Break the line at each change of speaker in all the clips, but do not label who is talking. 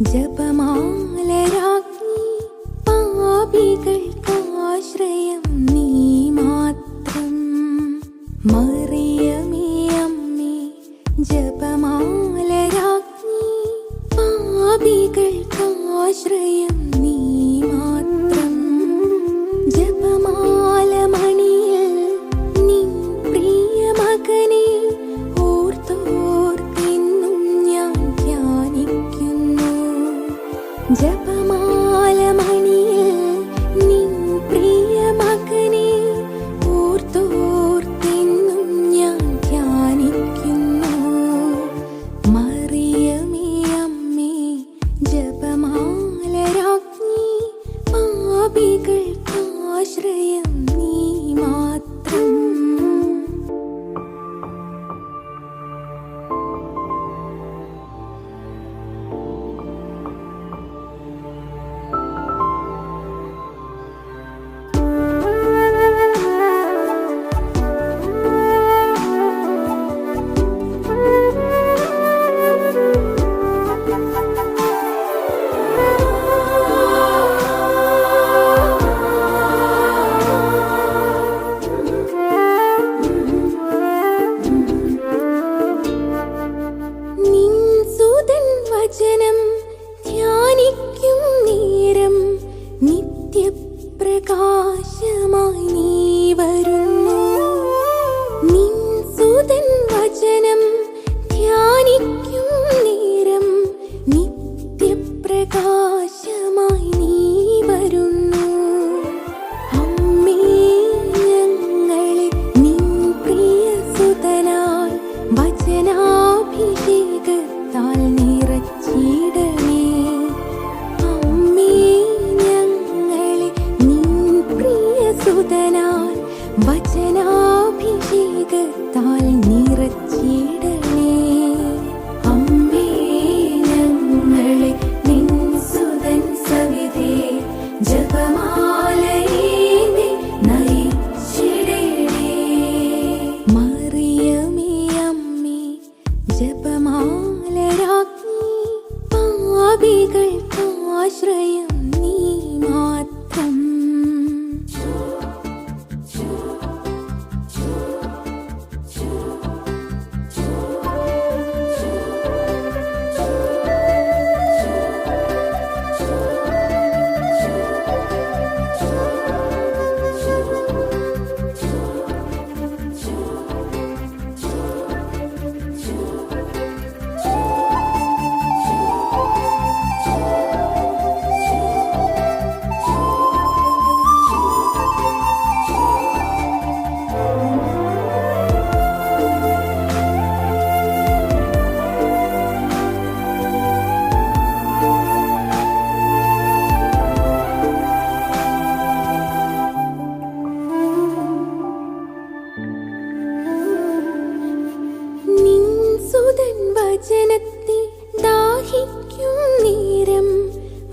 ജപമാലരാജ്ഞി പാപികൾക്കാശ്രയം നീ മാത്രം. മറിയമേ അമ്മേ ജപമാലരാജ്ഞി പാപികൾക്കാശ്രയം أجري Bye.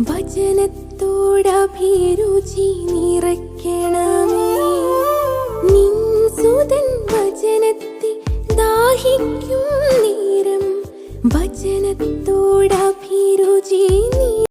भजन